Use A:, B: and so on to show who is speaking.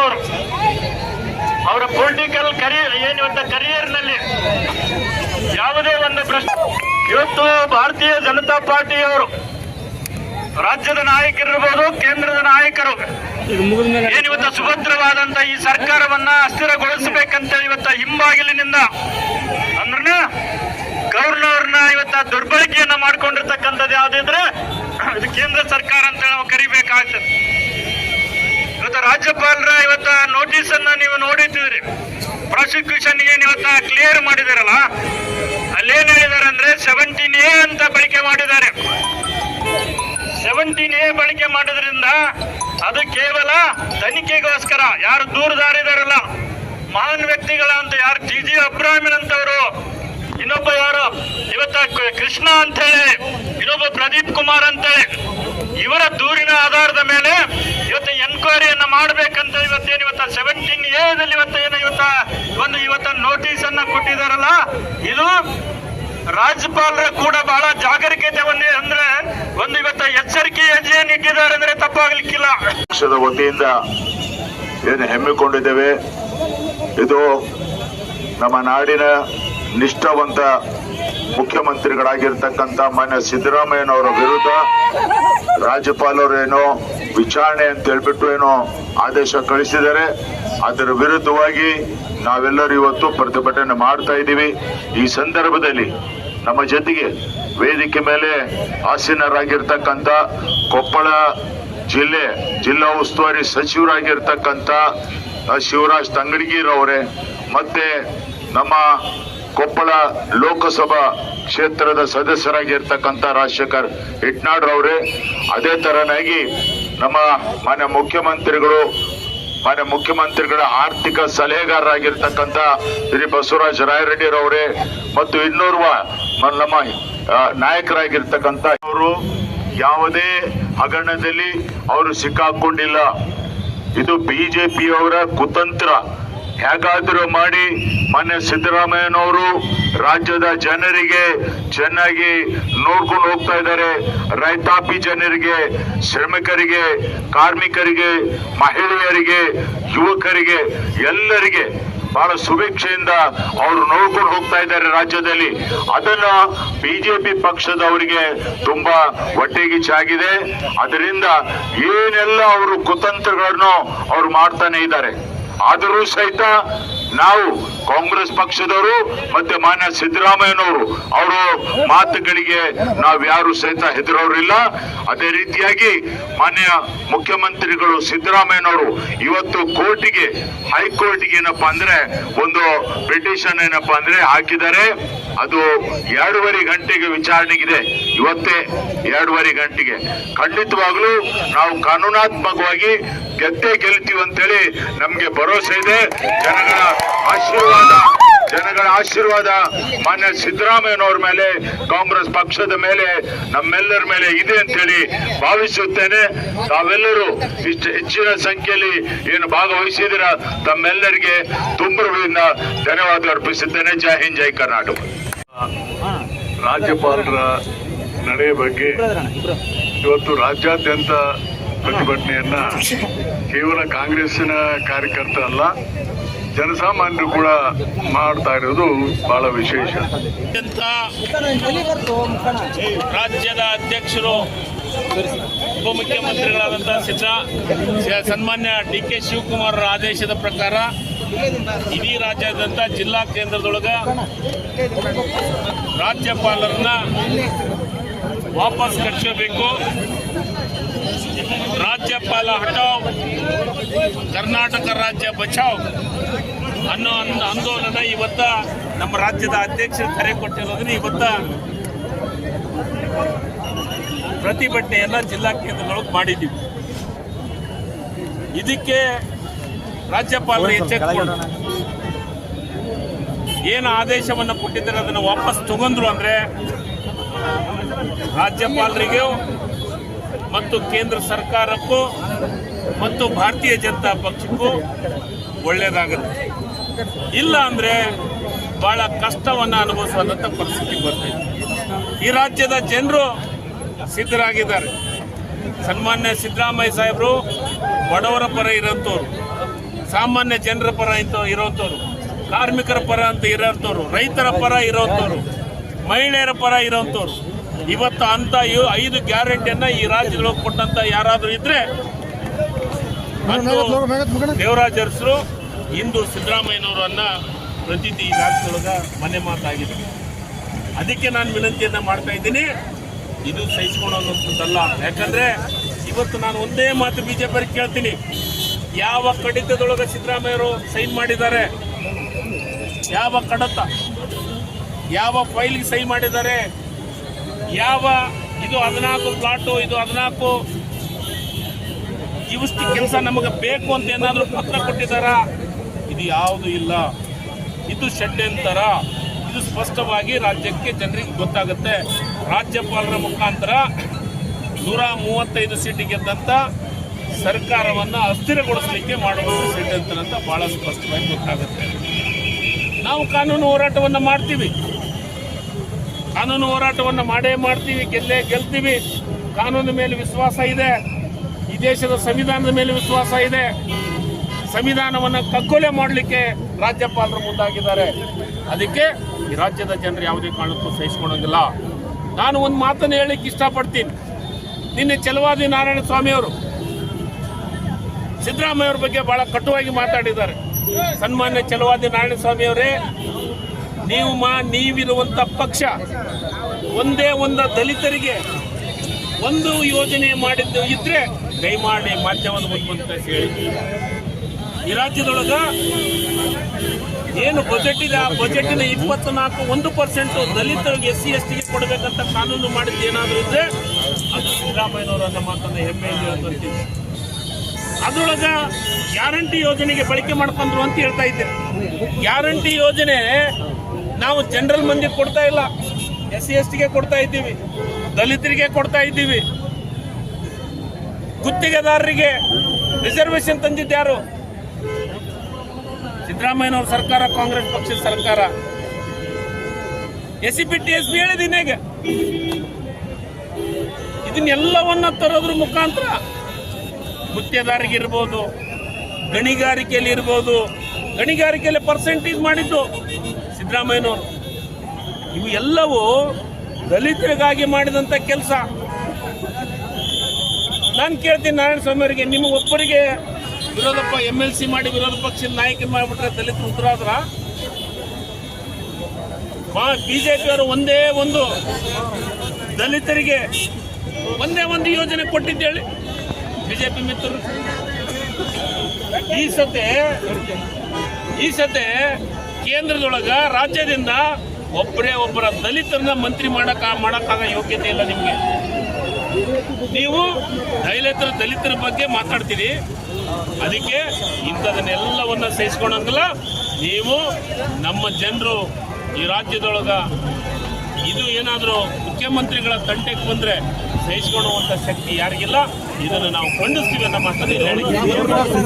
A: ಸಿದ್ದರಾಮಯ್ಯನವರು ಅವರ political career ಏನು ಅಂತ ಕರಿಯರ್ನಲ್ಲಿ ಯಾವುದೇ ಒಂದು ಪ್ರಶ್ನೆ. ಇವತ್ತು ಭಾರತೀಯ ಜನತಾ ಪಾರ್ಟಿಯವರು ರಾಜ್ಯದ ನಾಯಕರಿರ್ಬೋದು ಕೇಂದ್ರದ ನಾಯಕರು ಏನಿವತ್ತು ಸುಭದ್ರವಾದಂತ ಈ ಸರ್ಕಾರವನ್ನ ಅಸ್ಥಿರಗೊಳಿಸಬೇಕಂತ ಇವತ್ತ ಹಿಂಬಾಗಿಲಿನಿಂದ ಅಂದ್ರೆ ಗೌರ್ನವ್ರನ್ನ ಇವತ್ತ ದುರ್ಬಳಕೆಯನ್ನ ಮಾಡ್ಕೊಂಡಿರ್ತಕ್ಕಂಥದ್ದು ಯಾವ್ದಿದ್ರೆ ಇದು ಕೇಂದ್ರ ಸರ್ಕಾರ ಅಂತ ನಾವು ಕರಿಬೇಕಾಗ್ತದೆ. ರಾಜ್ಯಪಾಲರ ಇವತ್ತ ನೋಟಿಸ್ ಅನ್ನ ನೀವು ನೋಡಿದ್ದೀರಿ. ಪ್ರಾಸಿಕ್ಯೂಷನ್ ಏನ್ ಇವತ್ತ ಕ್ಲಿಯರ್ ಮಾಡಿದಾರಲ್ಲ. ಅಲ್ಲೇನ್ ಹೇಳಿದಾರೆ ಅಂದ್ರೆ ಸೆವೆಂಟೀನ್ ಎ ಅಂತ ಬಳಕೆ ಮಾಡಿದ್ದಾರೆ. ಸೆವೆಂಟೀನ್ ಎ ಬಳಕೆ ಮಾಡೋದ್ರಿಂದ ಅದು ಕೇವಲ ತನಿಖೆಗೋಸ್ಕರ, ಯಾರು ದೂರದಾರಿದಾರಲ್ಲ, ಮಹಾನ್ ವ್ಯಕ್ತಿಗಳ ಅಂತ ಯಾರು ಜಿ ಜಿ ಅಬ್ರಾಹಿಮನ್ ಅಂತವರು ಇನ್ನೊಬ್ಬ ಯಾರು, ಇವತ್ತ ಕೃಷ್ಣ ಅಂತ ಹೇಳಿ ಇನ್ನೊಬ್ಬ ಪ್ರದೀಪ್ ಕುಮಾರ್ ಅಂತೇಳಿ ಇವರ ದೂರಿನ ಆಧಾರದ ಮೇಲೆ ಎನ್ಕ್ವೈರಿಯನ್ನ ಮಾಡಬೇಕಂತ ಇವತ್ತೇನು ಇವತ್ತ ಸೆವೆಂಟೀನ್ ಎದಲ್ಲಿ ಇವತ್ತ ಏನು ಇವತ್ತ ಒಂದು ಇವತ್ತ ನೋಟಿಸ್ ಅನ್ನ ಕೊಟ್ಟಿದಾರಲ್ಲ? ಇದು ರಾಜ್ಯಪಾಲರ ಕೂಡ ಬಹಳ ಜಾಗರೂಕತೆ ಒಂದೇ ಅಂದ್ರೆ ಒಂದು ಇವತ್ತ ಎಚ್ಚರಿಕೆ ಹೆಜ್ಜೆಯನ್ನು ಇಟ್ಟಿದ್ದಾರೆ ಅಂದ್ರೆ ತಪ್ಪಾಗ್ಲಿಕ್ಕಿಲ್ಲ.
B: ಪಕ್ಷದ ವತಿಯಿಂದ ಏನು ಹೆಮ್ಮಿಕೊಂಡಿದ್ದೇವೆ ಇದು ನಮ್ಮ ನಾಡಿನ ನಿಷ್ಠಾವಂತ ಮುಖ್ಯಮಂತ್ರಿಗಳಾಗಿರ್ತಕ್ಕಂಥ ಮಾನ್ಯ ಸಿದ್ದರಾಮಯ್ಯನವರ ವಿರುದ್ಧ ರಾಜ್ಯಪಾಲರೇನೋ ವಿಚಾರಣೆ ಅಂತ ಹೇಳ್ಬಿಟ್ಟು ಏನೋ ಆದೇಶ ಕಳಿಸಿದ್ದಾರೆ. ಅದರ ವಿರುದ್ಧವಾಗಿ ನಾವೆಲ್ಲರೂ ಇವತ್ತು ಪ್ರತಿಭಟನೆ ಮಾಡ್ತಾ ಇದ್ದೀವಿ. ಈ ಸಂದರ್ಭದಲ್ಲಿ ನಮ್ಮ ಜೊತೆಗೆ ವೇದಿಕೆ ಮೇಲೆ ಆಸೀನರಾಗಿರ್ತಕ್ಕಂಥ ಕೊಪ್ಪಳ ಜಿಲ್ಲೆ ಜಿಲ್ಲಾ ಉಸ್ತುವಾರಿ ಸಚಿವರಾಗಿರ್ತಕ್ಕಂಥ ಶಿವರಾಜ್ ತಂಗಡಗಿರವರೇ ಮತ್ತೆ ನಮ್ಮ ಕೊಪ್ಪಳ ಲೋಕಸಭಾ ಕ್ಷೇತ್ರದ ಸದಸ್ಯರಾಗಿರ್ತಕ್ಕಂಥ ರಾಜಶೇಖರ್ ಇಟ್ನಾಡ್ರವರೇ ಅದೇ ತರನಾಗಿ ನಮ್ಮ ಮಾನ್ಯ ಮುಖ್ಯಮಂತ್ರಿಗಳು, ಮಾನ್ಯ ಮುಖ್ಯಮಂತ್ರಿಗಳ ಆರ್ಥಿಕ ಸಲಹೆಗಾರರಾಗಿರ್ತಕ್ಕಂಥ ಶ್ರೀ ಬಸವರಾಜ ರಾಯರೆಡ್ಡಿರವರೇ ಮತ್ತು ಇನ್ನೋರ್ವ ನಮ್ಮ ನಾಯಕರಾಗಿರ್ತಕ್ಕಂಥ ಅವರು ಯಾವುದೇ ಹಗರಣದಲ್ಲಿ ಅವರು ಸಿಕ್ಕಾಕೊಂಡಿಲ್ಲ. ಇದು ಬಿಜೆಪಿಯವರ ಕುತಂತ್ರ. ಹೇಗಾದರೂ ಮಾಡಿ ಮೊನ್ನೆ ಸಿದ್ದರಾಮಯ್ಯನವರು ರಾಜ್ಯದ ಜನರಿಗೆ ಚೆನ್ನಾಗಿ ನೋಡ್ಕೊಂಡು ಹೋಗ್ತಾ ಇದ್ದಾರೆ. ರೈತಾಪಿ ಜನರಿಗೆ, ಶ್ರಮಿಕರಿಗೆ, ಕಾರ್ಮಿಕರಿಗೆ, ಮಹಿಳೆಯರಿಗೆ, ಯುವಕರಿಗೆ, ಎಲ್ಲರಿಗೆ ಬಹಳ ಶುಭೇಚ್ಛೆಯಿಂದ ಅವರು ನೋಡ್ಕೊಂಡು ಹೋಗ್ತಾ ಇದ್ದಾರೆ ರಾಜ್ಯದಲ್ಲಿ. ಅದನ್ನ ಬಿಜೆಪಿ ಪಕ್ಷದವರಿಗೆ ತುಂಬಾ ಹೊಟ್ಟೆಗಿಚ್ಚಾಗಿದೆ ಅದರಿಂದ ಏನೆಲ್ಲ ಅವರು ಕುತಂತ್ರಗಳನ್ನು ಅವ್ರು ಮಾಡ್ತಾನೆ ಇದ್ದಾರೆ. ಆದರೂ ಸಹಿತ ನಾವು ಕಾಂಗ್ರೆಸ್ ಪಕ್ಷದವರು ಮತ್ತೆ ಮಾನ್ಯ ಸಿದ್ದರಾಮಯ್ಯನವರು, ಅವರ ಮಾತುಗಳಿಗೆ ನಾವು ಯಾರು ಸಹಿತ ಹೆದರೋರಿಲ್ಲ. ಅದೇ ರೀತಿಯಾಗಿ ಮಾನ್ಯ ಮುಖ್ಯಮಂತ್ರಿಗಳು ಸಿದ್ದರಾಮಯ್ಯನವರು ಇವತ್ತು ಕೋರ್ಟಿಗೆ, ಹೈಕೋರ್ಟ್ಗೆ ಏನಪ್ಪ ಅಂದ್ರೆ ಒಂದು ಪಿಟಿಷನ್ ಏನಪ್ಪಾ ಅಂದ್ರೆ ಹಾಕಿದ್ದಾರೆ. ಅದು ಎರಡೂವರೆ ಗಂಟೆಗೆ ವಿಚಾರಣೆಗಿದೆ. ಇವತ್ತೇ ಎರಡೂವರೆ ಗಂಟೆಗೆ. ಖಂಡಿತವಾಗ್ಲೂ ನಾವು ಕಾನೂನಾತ್ಮಕವಾಗಿ ಗೆದ್ದೇ ಗೆಲ್ತೀವಿ ಅಂತೇಳಿ ನಮ್ಗೆ ಭರವಸೆ ಇದೆ. ಜನಗಳ ಆಶೀರ್ವಾದ ಜನಗಳ ಆಶೀರ್ವಾದ ಮಾನ್ಯ ಸಿದ್ದರಾಮಯ್ಯನವ್ರ ಮೇಲೆ, ಕಾಂಗ್ರೆಸ್ ಪಕ್ಷದ ಮೇಲೆ, ನಮ್ಮೆಲ್ಲರ ಮೇಲೆ ಇದೆ ಅಂತೇಳಿ ಭಾವಿಸುತ್ತೇನೆ. ತಾವೆಲ್ಲರೂ ಇಷ್ಟು ಹೆಚ್ಚಿನ ಸಂಖ್ಯೆಯಲ್ಲಿ ಏನು ಭಾಗವಹಿಸಿದಿರ ತಮ್ಮೆಲ್ಲರಿಗೆ ತುಂಬರದಿಂದ ಧನ್ಯವಾದ ಅರ್ಪಿಸುತ್ತೇನೆ. ಜೈ ಹಿಂದ್, ಜೈ ಕರ್ನಾಟಕ.
C: ರಾಜ್ಯಪಾಲರ ನಡೆ ಬಗ್ಗೆ ಇವತ್ತು ರಾಜ್ಯಾದ್ಯಂತ ಪ್ರತಿಭಟನೆಯನ್ನ ಕೇವಲ ಕಾಂಗ್ರೆಸ್ಸಿನ ಕಾರ್ಯಕರ್ತರಲ್ಲ ಜನಸಾಮಾನ್ಯರು ಕೂಡ ಮಾಡ್ತಾ ಇರೋದು ಬಹಳ ವಿಶೇಷ.
A: ರಾಜ್ಯದ ಅಧ್ಯಕ್ಷರು, ಉಪಮುಖ್ಯಮಂತ್ರಿಗಳಾದಂತಹ ಸಿದ್ದ ಸನ್ಮಾನ್ಯ ಡಿ ಕೆ ಶಿವಕುಮಾರ್ ಆದೇಶದ ಪ್ರಕಾರ ಇಡೀ ರಾಜ್ಯಾದ್ಯಂತ ಜಿಲ್ಲಾ ಕೇಂದ್ರದೊಳಗ ರಾಜ್ಯಪಾಲರನ್ನ ವಾಪಸ್ ಕಳಿಸಬೇಕು ರಾಜ್ಯಪಾಲ ಹಟಾವ್ ಕರ್ನಾಟಕ ರಾಜ್ಯ ಬಚಾವ್ ಅನ್ನೋ ಆಂದೋಲನ ಇವತ್ತ ನಮ್ಮ ರಾಜ್ಯದ ಅಧ್ಯಕ್ಷರು ಕರೆ ಕೊಟ್ಟಿರೋದ್ರೆ ಇವತ್ತ ಪ್ರತಿಭಟನೆಯನ್ನ ಜಿಲ್ಲಾ ಕೇಂದ್ರದೊಳಗೆ ಮಾಡಿದ್ದೀವಿ ಇದಕ್ಕೆ ರಾಜ್ಯಪಾಲರು ಎಚ್ಚೆತ್ತುಕೊಂಡು ಏನು ಆದೇಶವನ್ನು ಕೊಟ್ಟಿದ್ದಾರೆ ಅದನ್ನು ವಾಪಸ್ ತಗೊಂಡ್ರು ಅಂದ್ರೆ ರಾಜ್ಯಪಾಲರಿಗೂ ಮತ್ತು ಕೇಂದ್ರ ಸರ್ಕಾರಕ್ಕೂ ಮತ್ತು ಭಾರತೀಯ ಜನತಾ ಪಕ್ಷಕ್ಕೂ ಒಳ್ಳೆಯದಾಗುತ್ತೆ ಇಲ್ಲ ಅಂದ್ರೆ ಬಹಳ ಕಷ್ಟವನ್ನು ಅನುಭವಿಸುವಂಥ ಪರಿಸ್ಥಿತಿ ಬರ್ತೈತೆ. ಈ ರಾಜ್ಯದ ಜನರು ಸಿದ್ಧರಾಗಿದ್ದಾರೆ. ಸನ್ಮಾನ್ಯ ಸಿದ್ದರಾಮಯ್ಯ ಸಾಹೇಬರು ಬಡವರ ಪರ ಇರೋಂಥವ್ರು,
D: ಸಾಮಾನ್ಯ ಜನರ ಪರ ಅಂತ ಇರೋಂಥವ್ರು, ಕಾರ್ಮಿಕರ ಪರ ಅಂತ ಇರೋಂಥವ್ರು, ರೈತರ ಪರ ಇರೋಂಥವ್ರು, ಮಹಿಳೆಯರ ಪರ ಇರೋಂಥವ್ರು ಇವತ್ತು ಅಂತ ಐದು ಗ್ಯಾರಂಟಿಯನ್ನ ಈ ರಾಜ್ಯದೊಳಗೆ ಕೊಟ್ಟಂತ ಯಾರಾದರೂ ಇದ್ರೆ ದೇವರಾಜ್ ಅರಸರು ಇಂದು ಸಿದ್ದರಾಮಯ್ಯನವರನ್ನ ಪ್ರತಿನಿಧಿ ಈ ರಾಜ್ಯದೊಳಗ ಮನೆ ಮಾತಾಗಿದೆ. ಅದಕ್ಕೆ ನಾನು ವಿನಂತಿಯನ್ನ ಮಾಡ್ತಾ ಇದ್ದೀನಿ. ಇದು ಸಹಿಸ್ಕೊಳ್ಳೋದಂಥದ್ದಲ್ಲ ಯಾಕಂದ್ರೆ ಇವತ್ತು ನಾನು ಒಂದೇ ಮಾತು ಬಿಜೆಪಿ ಕೇಳ್ತೀನಿ. ಯಾವ ಕಡಿತದೊಳಗೆ ಸಿದ್ದರಾಮಯ್ಯರು ಸೈನ್ ಮಾಡಿದ್ದಾರೆ? ಯಾವ ಕಡತ? ಯಾವ ಫೈಲ್ಗೆ ಸೈನ್ ಮಾಡಿದ್ದಾರೆ? ಯಾವ ಇದು ಹದಿನಾಲ್ಕು ಪ್ಲಾಟು ಇದು ಹದಿನಾಲ್ಕು ಇವಷ್ಟು ಕೆಲಸ ನಮಗೆ ಬೇಕು ಅಂತ ಏನಾದರೂ ಪತ್ರ ಕೊಟ್ಟಿದ್ದಾರಾ? ಇದು ಯಾವುದು ಇಲ್ಲ. ಇದು ಷಡ್ಯಂತರ ಇದು ಸ್ಪಷ್ಟವಾಗಿ ರಾಜ್ಯಕ್ಕೆ ಜನರಿಗೆ ಗೊತ್ತಾಗುತ್ತೆ. ರಾಜ್ಯಪಾಲರ ಮುಖಾಂತರ ನೂರ ಮೂವತ್ತೈದು ಸೀಟ್ ಗೆದ್ದಂತ ಸರ್ಕಾರವನ್ನು ಅಸ್ಥಿರಗೊಳಿಸಲಿಕ್ಕೆ ಮಾಡುವಂಥ ಷಡ್ಯಂತರ ಅಂತ ಭಾಳ ಸ್ಪಷ್ಟವಾಗಿ ಗೊತ್ತಾಗುತ್ತೆ. ನಾವು ಕಾನೂನು ಹೋರಾಟವನ್ನು ಮಾಡ್ತೀವಿ. ಕಾನೂನು ಹೋರಾಟವನ್ನು ಮಾಡೇ ಮಾಡ್ತೀವಿ, ಗೆಲ್ಲೇ ಗೆಲ್ತೀವಿ. ಕಾನೂನು ಮೇಲೆ ವಿಶ್ವಾಸ ಇದೆ. ಈ ದೇಶದ ಸಂವಿಧಾನದ ಮೇಲೆ ವಿಶ್ವಾಸ ಇದೆ. ಸಂವಿಧಾನವನ್ನು ಕಗ್ಗೊಲೆ ಮಾಡಲಿಕ್ಕೆ ರಾಜ್ಯಪಾಲರು ಮುಂದಾಗಿದ್ದಾರೆ. ಅದಕ್ಕೆ ಈ ರಾಜ್ಯದ ಜನರು ಯಾವುದೇ ಕಾರಣಕ್ಕೂ ಸಹಿಸಿಕೊಳ್ಳೋದಿಲ್ಲ ನಾನು ಒಂದು ಮಾತನ್ನು ಹೇಳಿಕ್ಕೆ ಇಷ್ಟಪಡ್ತೀನಿ. ನಿನ್ನೆ ಚಲವಾದಿ ನಾರಾಯಣ ಸ್ವಾಮಿ ಅವರು ಸಿದ್ದರಾಮಯ್ಯ ಅವ್ರ ಬಗ್ಗೆ ಬಹಳ ಕಟುವಾಗಿ ಮಾತಾಡಿದ್ದಾರೆ. ಸನ್ಮಾನ್ಯ ಚಲವಾದಿ ನಾರಾಯಣ ಸ್ವಾಮಿ ಅವರೇ ನೀವು ಮಾ ನೀವಿರುವಂತ ಪಕ್ಷ ಒಂದೇ ಒಂದು ದಲಿತರಿಗೆ ಒಂದು ಯೋಜನೆ ಮಾಡಿದ್ದು ಇದ್ರೆ ದಯಮಾಡಿ ಮಾಧ್ಯಮದ ಮುಂದೆ ಹೇಳಿ. ಈ ರಾಜ್ಯದೊಳಗ ಏನು ಬಜೆಟ್ ಇದೆ? ಆ ಬಜೆಟಿನ ಇಪ್ಪತ್ನಾಲ್ಕು ಒಂದು ಪರ್ಸೆಂಟ್ ದಲಿತರಿಗೆ ಎಸ್ ಸಿ ಎಸ್ ಟಿಗೆ ಕೊಡಬೇಕಂತ ಕಾನೂನು ಮಾಡಿದ್ದು ಏನಾದರೂ ಇದ್ರೆ ಅದು ಸಿದ್ದರಾಮಯ್ಯನವರನ್ನ ಮಾತನ್ನ ಹೆಮ್ಮೆಯಿಂದ ಹೇಳ್ಕೊಂತೀವಿ. ಅದ್ರೊಳಗ ಗ್ಯಾರಂಟಿ ಯೋಜನೆಗೆ ಬಳಕೆ ಮಾಡ್ಕೊಂಡ್ರು ಅಂತ ಹೇಳ್ತಾ ಇದ್ದೆ. ಗ್ಯಾರಂಟಿ ಯೋಜನೆ ನಾವು ಜನರಲ್ ಮಂದಿಗೆ ಕೊಡ್ತಾ ಇಲ್ಲ. ಎಸ್ ಸಿ ಎಸ್ ಟಿಗೆ ಕೊಡ್ತಾ ಇದ್ದೀವಿ. ದಲಿತರಿಗೆ ಕೊಡ್ತಾ ಇದ್ದೀವಿ. ಗುತ್ತಿಗೆದಾರರಿಗೆ ರಿಸರ್ವೇಶನ್ ತಂದಿದ್ದಾರು ಸಿದ್ದರಾಮಯ್ಯನವ್ರ ಸರ್ಕಾರ, ಕಾಂಗ್ರೆಸ್ ಪಕ್ಷದ ಸರ್ಕಾರ. S C P, T, S B ಹೇಳಿದ್ದೀನಿ ಈಗ ಇದನ್ನೆಲ್ಲವನ್ನ ತರೋದ್ರ ಮುಖಾಂತರ ಗುತ್ತಿಗೆದಾರಿಗೆ ಇರ್ಬೋದು, ಗಣಿಗಾರಿಕೆಯಲ್ಲಿ ಇರ್ಬೋದು, ಗಣಿಗಾರಿಕೆಯಲ್ಲಿ ಪರ್ಸೆಂಟೇಜ್ ಮಾಡಿದ್ದು. ಸಿದ್ದರಾಮಯ್ಯನವರು. ಇವು ಎಲ್ಲವೂ ದಲಿತರಿಗಾಗಿ ಮಾಡಿದಂಥ ಕೆಲಸ. ನಾನು ಕೇಳ್ತೀನಿ ನಾರಾಯಣ ಸ್ವಾಮಿ ಅವರಿಗೆ ನಿಮ್ಮ ಒಬ್ಬರಿಗೆ ವಿರೋಧ ಪ ಎಂ ಎಲ್ ಸಿ ಮಾಡಿ ವಿರೋಧ ಪಕ್ಷದ ನಾಯಕ ಮಾಡಿಬಿಟ್ರೆ ದಲಿತರು ಉತ್ತರಾದ್ರ? ಬಿಜೆಪಿಯವರು ಒಂದೇ ಒಂದು. ದಲಿತರಿಗೆ ಒಂದೇ ಒಂದು ಯೋಜನೆ ಕೊಟ್ಟಿದ್ದೇಳಿ. ಬಿಜೆಪಿ ಮಿತ್ರರು. ಈ ಸತೆ ಈ ಸತೆ ಕೇಂದ್ರದೊಳಗ ರಾಜ್ಯದಿಂದ ಒಬ್ಬರೇ ಒಬ್ಬರ ದಲಿತರನ್ನ ಮಂತ್ರಿ ಮಾಡಕ ಮಾಡಕ್ಕಾಗ ಯೋಗ್ಯತೆ ಇಲ್ಲ ನಿಮಗೆ. ನೀವು ದಲಿತರ ದಲಿತರ ಬಗ್ಗೆ ಮಾತಾಡ್ತೀರಿ. ಅದಕ್ಕೆ ಇಂಥದನ್ನೆಲ್ಲವನ್ನ ಸಹಿಸ್ಕೊಳಂಗಿಲ್ಲ. ನೀವು ನಮ್ಮ ಜನರು ಈ ರಾಜ್ಯದೊಳಗ ಇದು ಏನಾದರೂ ಮುಖ್ಯಮಂತ್ರಿಗಳ ತಂಟೆಗೆ ಬಂದರೆ ಸಹಿಸ್ಕೊಳ್ಳುವಂಥ ಶಕ್ತಿ ಯಾರಿಗಿಲ್ಲ. ಇದನ್ನು ನಾವು ಖಂಡಿಸ್ತೀವಿ ನಮ್ಮ ಮಾತನ್ನು.